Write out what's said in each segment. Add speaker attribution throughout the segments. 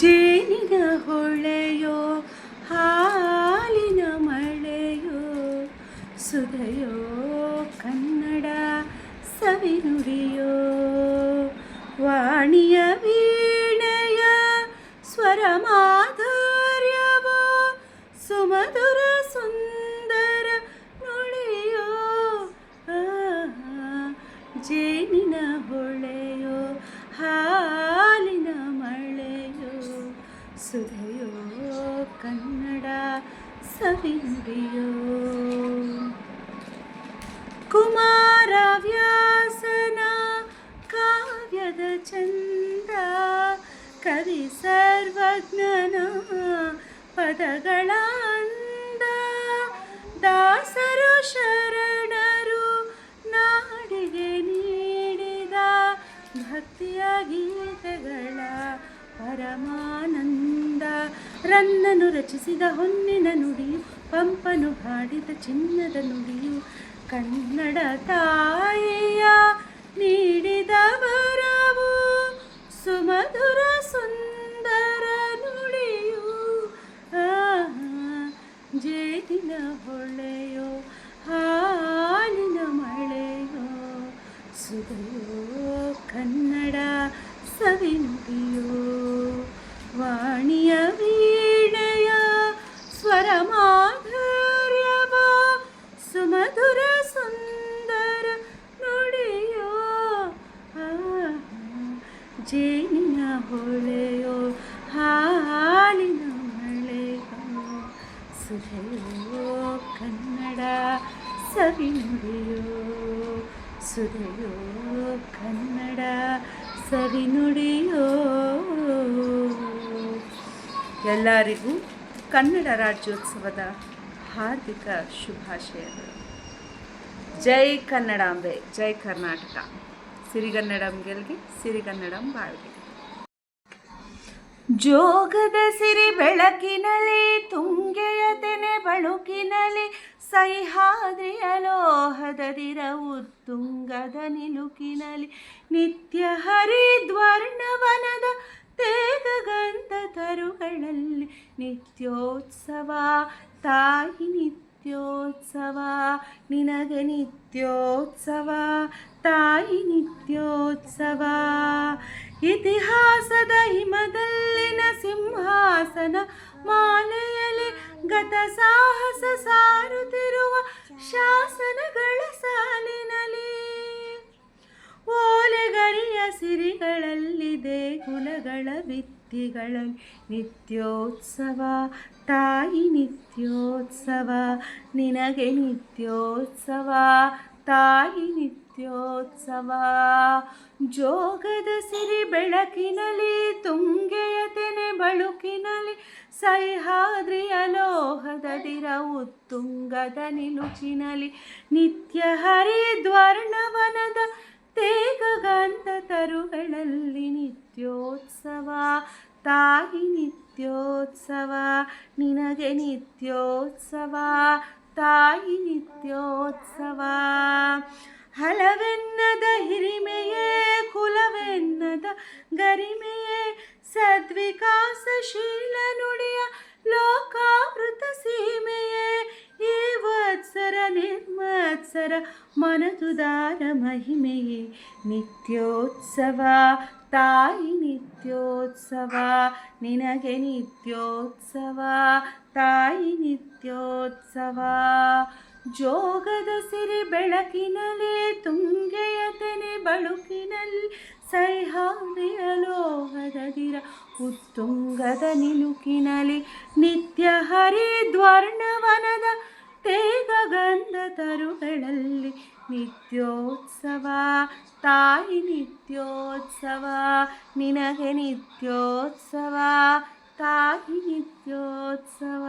Speaker 1: ಜೇನಿನ ಹೊಳೆಯೋ ಹಾಲಿನ ಮಳೆಯೋ ಸುಧೆಯೋ ಕನ್ನಡ ಸವಿನುಡಿಯೋ ವಾಣಿಯ ವೀಣೆಯ ಸ್ವರ ಮಾಧುರ್ಯವೋ ಸುಮಧುರ ಸುಧೆಯೋ ಕನ್ನಡ ಸವಿನುಡಿಯೋ ಕುಮಾರ ವ್ಯಾಸನ ಕಾವ್ಯದ ಚಂದ ಕವಿ ಸರ್ವಜ್ಞನ ಪದಗಳ ಅಂದ, ದಾಸರು ಶರಣರು ನಾಡಿಗೆ ನೀಡಿದ ಭಕ್ತಿಯ ಗೀತೆಗಳ ಪರಮಾನಂದ. ರನ್ನನು ರಚಿಸಿದ ಹೊನ್ನಿನ ನುಡಿಯು ಪಂಪನು ಹಾಡಿದ ಚಿನ್ನದ ನುಡಿಯು ಕನ್ನಡ ತಾಯಿಯ ನೀಡಿದ ವರವು ಸವಿನುಡಿಯೋ ವಾಣಿಯ ವೀಣೆಯ ಸ್ವರ ಮಾಧುರ್ಯವ ಸುಮಧುರ ಸುಂದರ ನುಡಿಯೋ ಆಹಾ, ಜೇನಿನ ಹೊಳೆಯೋ ಹಾಲಿನ ಮಳೆಯೋ ಸುಧೆಯೋ ಕನ್ನಡ ಸವಿನುಡಿಯೋ ಸುಧೆಯೋ ಕನ್ನಡ ಸವಿನುಡಿಯೋ ಎಲ್ಲರಿಗೂ ಕನ್ನಡ ರಾಜ್ಯೋತ್ಸವದ ಹಾರ್ದಿಕ ಶುಭಾಶಯಗಳು. ಜೈ ಕನ್ನಡಾಂಬೆ ಜೈ ಕರ್ನಾಟಕ. ಸಿರಿಗನ್ನಡಂ ಗೆಲ್ಗೆ ಸಿರಿಗನ್ನಡಂ ಬಾಳ್ಗೆ ಜೋಗದ ಸಿರಿ ಬೆಳಕಿನಲ್ಲಿ, ತುಂಗೆಯ ತೆನೆ ಬಳುಕಿನಲ್ಲಿ ಸಹ್ಯಾದ್ರಿಯ ಲೋಹದ ದಿರವು ತುಂಗದ ನಿಲುಕಿನಲ್ಲಿ ನಿತ್ಯ ಹರಿದ್ವರ್ಣವನದ ತೇಗಗಂಧ ತರುಗಳಲ್ಲಿ ನಿತ್ಯೋತ್ಸವ. ತಾಯಿ ನಿತ್ಯೋತ್ಸವ, ನಿನಗೆ ನಿತ್ಯೋತ್ಸವ, ತಾಯಿ ನಿತ್ಯೋತ್ಸವ. ಇತಿಹಾಸದ ಹಿಮದಲ್ಲಿನ ಸಿಂಹಾಸನ ಮಾಲೆಯಲ್ಲಿ ಗತ ಸಾಹಸ ಸಾರುತ್ತಿರುವ ಶಾಸನಗಳ ಸಾಲಿನಲ್ಲಿ. ಓಲೆಗರಿಯ ಸಿರಿಗಳಲ್ಲಿದೆ ಕುಲಗಳ ಭಿತ್ತಿಗಳಲ್ಲಿ ನಿತ್ಯೋತ್ಸವ. ತಾಯಿ ನಿತ್ಯೋತ್ಸವ, ನಿನಗೆ ನಿತ್ಯೋತ್ಸವ. ತಾಯಿ ನಿತ್ಯೋತ್ಸವ. ಜೋಗದ ಸಿರಿ ಬೆಳಕಿನಲ್ಲಿ ತುಂಗೆಯ ತೆನೆ ಬಳುಕಿನಲ್ಲಿ ಸಹ್ಯಾದ್ರಿಯ ಲೋಹದ ಉತ್ತುಂಗದ ತುಂಗದ ನಿಲುಚಿನಲ್ಲಿ ನಿತ್ಯ ಹರಿದ್ವರ್ಣವನದ ತೇಗಗಂಧ ತರುಗಳಲ್ಲಿ ನಿತ್ಯೋತ್ಸವ. ತಾಯಿ ನಿತ್ಯೋತ್ಸವ, ನಿನಗೆ ನಿತ್ಯೋತ್ಸವ, ತಾಯಿ ನಿತ್ಯೋತ್ಸವ. ಹಲವೆನ್ನದ ಹಿರಿಮೆಯೇ, ಕುಲವೆನ್ನದ ಗರಿಮೆಯೇ ಸದ್ವಿಕಾಸಶೀಲ ನುಡಿಯ ಲೋಕಾವೃತ ಸೀಮೆಯೇ ಈ ವತ್ಸರ ನಿರ್ಮತ್ಸರ ಮನದುದಾರ ಮಹಿಮೆಯೇ ನಿತ್ಯೋತ್ಸವ ತಾಯಿ ನಿತ್ಯೋತ್ಸವ ನಿನಗೆ ನಿತ್ಯೋತ್ಸವ ತಾಯಿ ನಿತ್ಯೋತ್ಸವ ಜೋಗದ ಸಿರಿ ಬೆಳಕಿನಲ್ಲಿ ತುಂಗೆಯ ತೆನೆ ಬಳುಕಿನಲ್ಲಿ ಸಹ್ಯಾದ್ರಿಯ ಲೋಹದ ದಿರ, ಉತ್ತುಂಗದ ನಿಲುಕಿನಲ್ಲಿ ನಿತ್ಯ ತೇಗ ಗಂಧ ತರುಗಳಲ್ಲಿ ನಿತ್ಯೋತ್ಸವ. ತಾಯಿ ನಿತ್ಯೋತ್ಸವ, ನಿನಗೆ ನಿತ್ಯೋತ್ಸವ. ತಾಯಿ ನಿತ್ಯೋತ್ಸವ.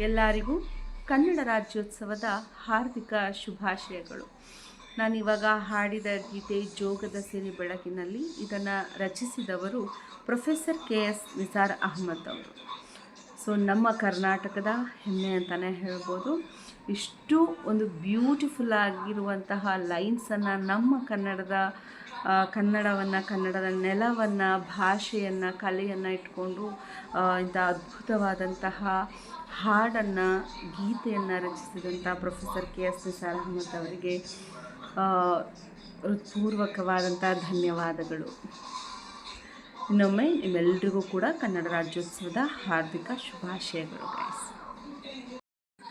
Speaker 1: ಎಲ್ಲರಿಗೂ ಕನ್ನಡ ರಾಜ್ಯೋತ್ಸವದ ಹಾರ್ದಿಕ ಶುಭಾಶಯಗಳು. ನಾನಿವಾಗ ಹಾಡಿದ ಗೀತೆ ಜೋಗದ ಸಿರಿ ಬೆಳಕಿನಲ್ಲಿ ಇದನ್ನು ರಚಿಸಿದವರು professor K S Nisar Ahmed ಅವರು. ಸೊ, ನಮ್ಮ ಕರ್ನಾಟಕದ ಹೆಮ್ಮೆ ಅಂತಲೇ ಹೇಳ್ಬೋದು. ಇಷ್ಟು ಒಂದು ಬ್ಯೂಟಿಫುಲ್ ಆಗಿರುವಂತಹ ಲೈನ್ಸನ್ನು ನಮ್ಮ ಕನ್ನಡದ ಕನ್ನಡವನ್ನು, ಕನ್ನಡದ ನೆಲವನ್ನು, ಭಾಷೆಯನ್ನು, ಕಲೆಯನ್ನು ಇಟ್ಕೊಂಡು ಇಂಥ ಅದ್ಭುತವಾದಂತಹ ಹಾಡನ್ನು, ಗೀತೆಯನ್ನು ರಚಿಸಿದಂಥ professor K S Nisar Ahmed ಅವರಿಗೆ ಹೃತ್ಪೂರ್ವಕವಾದಂಥ ಧನ್ಯವಾದಗಳು. ಇನ್ನೊಮ್ಮೆ ನಿಮ್ಮೆಲ್ಲರಿಗೂ ಕೂಡ ಕನ್ನಡ ರಾಜ್ಯೋತ್ಸವದ ಹಾರ್ದಿಕ ಶುಭಾಶಯಗಳು ಗೈಸ್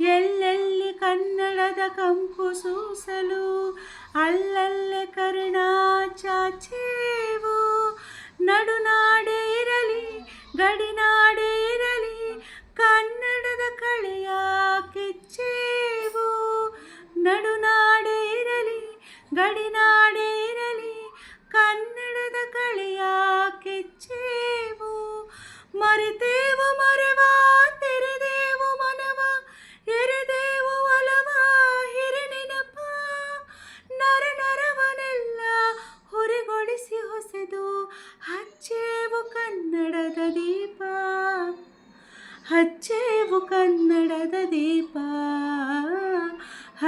Speaker 1: ಎಲ್ಲೆಲ್ಲಿ ಕನ್ನಡದ ಕಂಪು ಸೂಸಲು, ಅಲ್ಲಲ್ಲೇ ಕರುಣಾ ಚಾಚೇವು ನಡುನಾಡೇ ಇರಲಿ, ಗಡಿನಾಡೆ ಇರಲಿ, ಕನ್ನಡದ ಕಳೆಯ ಕಿಚ್ಚೇವು. ನಡುನಾಡೆ ಇರಲಿ, ಗಡಿನಾಡೇ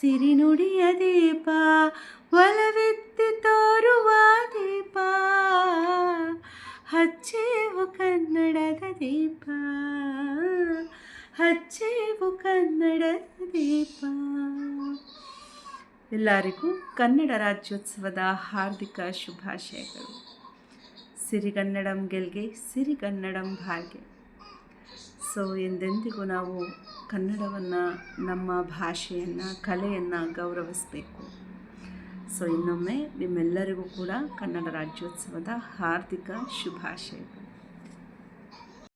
Speaker 1: ಸಿರಿನುಡಿಯ ದೀಪ, ಒಲವೆತ್ತಿ ತೋರುವ ದೀಪ, ಹಚ್ಚೇವು ಕನ್ನಡದ ದೀಪ, ಹಚ್ಚೇವು ಕನ್ನಡದ ದೀಪ. ಎಲ್ಲರಿಗೂ ಕನ್ನಡ ರಾಜ್ಯೋತ್ಸವದ ಹಾರ್ದಿಕ ಶುಭಾಶಯಗಳು. ಸಿರಿಗನ್ನಡಂ ಗೆಲ್ಗೆ ಸಿರಿಗನ್ನಡಂ ಭಾಗ್ಯ. ಸೊ ಎಂದೆಂದಿಗೂ ನಾವು ಕನ್ನಡವನ್ನು ನಮ್ಮ ಭಾಷೆಯನ್ನು ಕಲೆಯನ್ನು ಗೌರವಿಸಬೇಕು. ಸೊ ಇನ್ನೊಮ್ಮೆ ನಿಮ್ಮೆಲ್ಲರಿಗೂ ಕೂಡ ಕನ್ನಡ ರಾಜ್ಯೋತ್ಸವದ ಹಾರ್ದಿಕ ಶುಭಾಶಯಗಳು.